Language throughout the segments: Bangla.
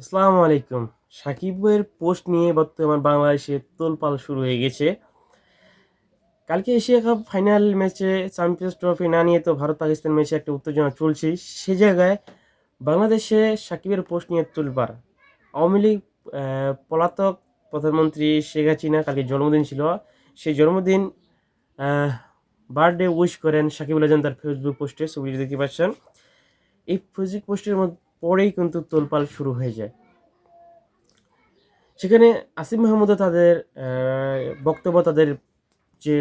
আসসালামু আলাইকুম। সাকিবের পোস্ট নিয়ে বর্তমান বাংলাদেশে তোলপাল শুরু হয়ে গেছে। কালকে এশিয়া কাপ ফাইনাল ম্যাচে চ্যাম্পিয়ন্স ট্রফি না নিয়ে তো ভারত পাকিস্তান ম্যাচে একটা উত্তেজনা চলছে। সে জায়গায় বাংলাদেশে সাকিবের পোস্ট নিয়ে তোলপার আওয়ামী লীগ পলাতক প্রধানমন্ত্রী শেখ হাসিনা কালকে জন্মদিন ছিল। সেই জন্মদিন বার্থডে উইশ করেন সাকিবুল আজম তার ফেসবুক পোস্টে ছবি দেখতে পাচ্ছেন। এই ফেসবুক পোস্টের মধ্যে পরেই কিন্তু তোলপাল শুরু হয়ে যায়। সেখানে আসিফ মাহমুদও তাদের বক্তব্য, তাদের যে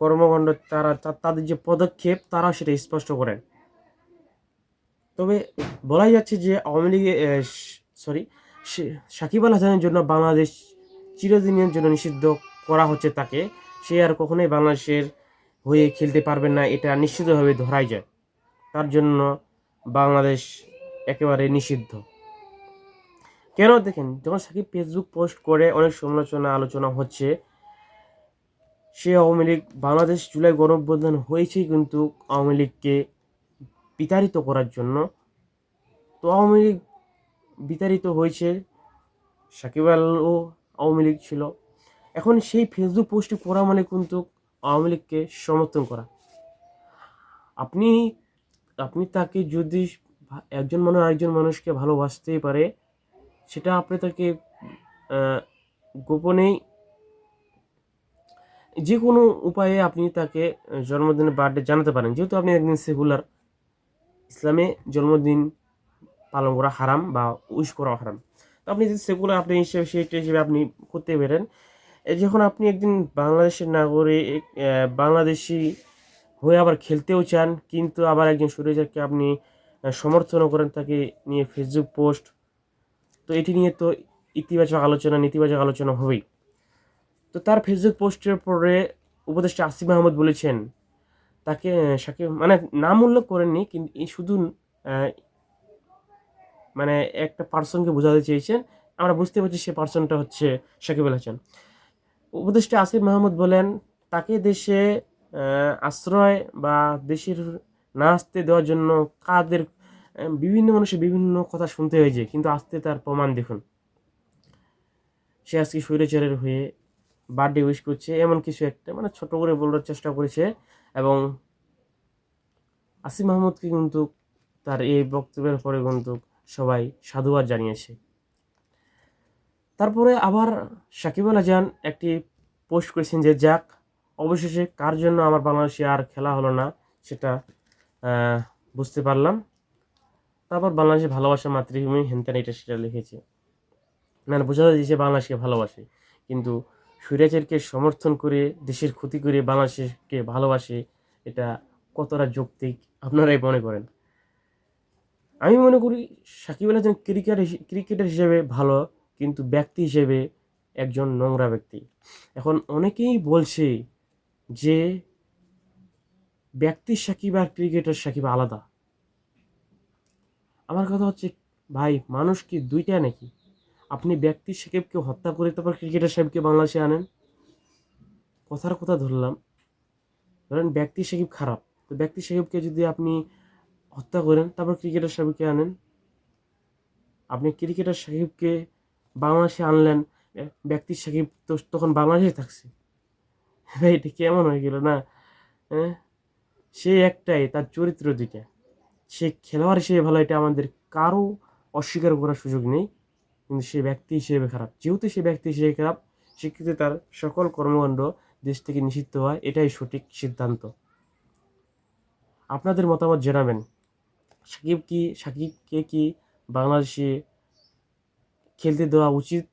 কর্মকাণ্ড, তারা তাদের যে পদক্ষেপ তারা সেটা স্পষ্ট করেন। তবে বলাই যাচ্ছে যে আওয়ামী লীগে সরি সাকিব আল হাসানের জন্য বাংলাদেশ চিরদিনের জন্য নিষিদ্ধ করা হচ্ছে তাকে। সে আর কখনোই বাংলাদেশের হয়ে খেলতে পারবেন না, এটা নিশ্চিতভাবে ধরাই যায়। তার জন্য বাংলাদেশ একেবারে নিষিদ্ধ। কেন দেখেন, যখন সাকিব ফেসবুক পোস্ট করে অনেক সমালোচনা, আলোচনা হচ্ছে, সে আওয়ামী লীগ বাংলাদেশ জুলাই গণঅভ্যুত্থান হয়েছেই কিন্তু আওয়ামী লীগকে বিতাড়িত করার জন্য। তো আওয়ামী লীগ বিতাড়িত হয়েছে, সাকিব আলও আওয়ামী লীগ ছিল। এখন সেই ফেসবুক পোস্টটি করা মানে কিন্তু আওয়ামী লীগকে সমর্থন করা। আপনি আপনি তাকে যদি একজন মানুষ আরেকজন মানুষকে ভালোবাসতেই পারে, সেটা আপনি তাকে গোপনেই যে কোনো উপায়ে আপনি তাকে জন্মদিনের বার্থডে জানাতে পারেন। যেহেতু আপনি একদিন সেকুলার ইসলামে জন্মদিন পালন করা হারাম বা উইশ করা হারাম। তো আপনি যদি সেকুলার আপনি হিসেবে সেটা হিসেবে আপনি করতে পারেন। যখন আপনি একদিন বাংলাদেশের নাগরিক বাংলাদেশি হয়ে আবার খেলতেও চান, কিন্তু আবার একজন সুরেজারকে আপনি সমর্থনও করেন তাকে নিয়ে ফেসবুক পোস্ট। তো এটি নিয়ে তো ইতিবাচক আলোচনা, নেতিবাচক আলোচনা হবেই। তো তার ফেসবুক পোস্টের পরে উপদেষ্টা আসিফ মাহমুদ বলেছেন, তাকে সাকিব মানে নাম উল্লেখ করেননি, কিন্তু শুধু মানে একটা পার্সনকে বোঝাতে চেয়েছেন। আমরা বুঝতে পারছি সে পার্সনটা হচ্ছে সাকিব আল হাসান। উপদেষ্টা আসিফ মাহমুদ বলেন, তাকে দেশে আশ্রয় বা দেশের না আসতে দেওয়ার জন্য কাদের বিভিন্ন মানুষের বিভিন্ন কথা শুনতে হয়েছে কিন্তু আসতে তার প্রমাণ দেখুন। সে আজকে স্বৈরাচারের হয়ে বার্থডে উইশ করছে, এমন কিছু একটা মানে ছোট করে বলার চেষ্টা করেছে এবং আসিফ মাহমুদকে কিন্তু তার এই বক্তব্যের পরে কিন্তু সবাই সাধুবাদ জানিয়েছে। তারপরে আবার সাকিব আল হাসান একটি পোস্ট করেছেন যে, যাক, অবশেষে কার জন্য আমার বাংলাদেশে আর খেলা হলো না, সেটা বুঝতে পারলাম। তারপর বাংলাদেশে ভালোবাসা মাতৃভূমি হেনতেন এটা সেটা লিখেছে। মানে বোঝা যায় যে বাংলাদেশকে ভালোবাসে। কিন্তু সুরাজেরকে সমর্থন করে, দেশের ক্ষতি করে বাংলাদেশকে ভালোবাসে, এটা কতটা যৌক্তিক, আপনারাই মনে করেন। আমি মনে করি সাকিব আল হাসান ক্রিকেট ক্রিকেটার হিসেবে ভালো, কিন্তু ব্যক্তি হিসেবে একজন নোংরা ব্যক্তি। এখন অনেকেই বলছে যে ব্যক্তি সাকিব আর ক্রিকেটার সাকিব আলাদা। আমার কথা হচ্ছে, ভাই, মানুষ কি দুইটা নাকি? আপনি ব্যক্তি সাকিবকে হত্যা করে তারপর ক্রিকেটার সাহেবকে বাংলাদেশে আনেন? কথার কথা ধরলাম। ধরেন ব্যক্তি সাকিব খারাপ, তো ব্যক্তি সাহেবকে যদি আপনি হত্যা করেন তারপর ক্রিকেটার সাহেবকে আনেন? আপনি ক্রিকেটার সাহেবকে বাংলাদেশে আনলেন ব্যক্তি সাকিব তো তখন বাংলাদেশে থাকছে। ভাই, এটা কেমন হয়ে গেল না? হ্যাঁ সে একটাই, তার চরিত্র দুইটা। সে খেলোয়াড় হিসেবে ভালো, এটা আমাদের কারও অস্বীকার করার সুযোগ নেই। কিন্তু সে ব্যক্তি হিসেবে খারাপ। যেহেতু সে ব্যক্তি হিসেবে খারাপ, সেক্ষেত্রে তার সকল কর্মকাণ্ড দেশ থেকে নিষিদ্ধ হয়, এটাই সঠিক সিদ্ধান্ত। আপনাদের মতামত জানাবেন। সাকিব কি, সাকিবকে কি বাংলাদেশে খেলতে দেওয়া উচিত?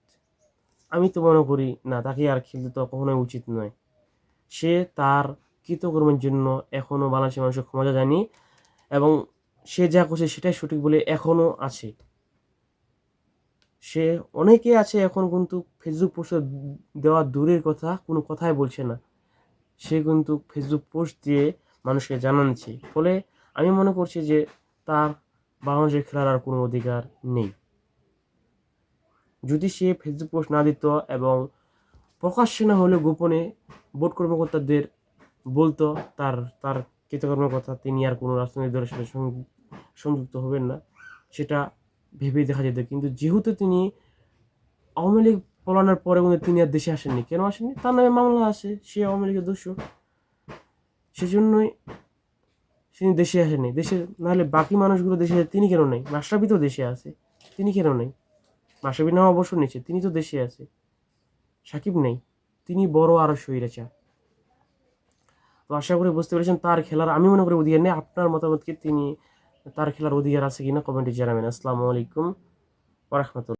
আমি তো মনে করি না, তাকে আর খেলতে দেওয়া কখনোই উচিত নয়। সে তার কৃতকর্মের জন্য এখনও বাংলাদেশের মানুষের ক্ষমতা জানি এবং সে যা করছে সেটাই সঠিক বলে এখনও আছে। সে অনেকে আছে এখন কিন্তু ফেসবুক পোস্ট দেওয়া দূরের কথা, কোনো কথাই বলছে না। সে কিন্তু ফেসবুক পোস্ট দিয়ে মানুষকে জানাচ্ছে। ফলে আমি মনে করছি যে তার বাংলাদেশের খেলার আর কোনো অধিকার নেই। যদি সে ফেসবুক পোস্ট না দিত এবং প্রকাশ্যে না হলে গোপনে বোর্ড কর্মকর্তাদের বলতো, তার তার কৃতকর্মের কথা তিনি আর কোনো রাজনৈতিক দলের সাথে সংযুক্ত হবেন না, সেটা ভেবে দেখা যেত। কিন্তু যেহেতু তিনি আওয়ামী লীগ পলানোর পরে কিন্তু তিনি আর দেশে আসেননি, কেন আসেননি? তার নামে মামলা আছে, সে আওয়ামী লীগের দোষর সেজন্যই তিনি দেশে আসেনি দেশের নাহলে বাকি মানুষগুলো দেশে তিনি কেন নেই? মাশরাফি তো দেশে আছে, তিনি কেন নেই? মাশরাফি নাম অবসর নিচ্ছে তিনি তো দেশে আছে। সাকিব নেই, তিনি বড় আরও স্বৈরাচার। তো আশা করি বুঝতে পেরেছেন, তার খেলার আমি মনে করি অধিকার নেই, আপনার মতামতকে তিনি তার খেলার অধিকার আছে কিনা? কমেন্টে জানাবেন। আসসালামু আলাইকুম ওরহমতুল্লাহ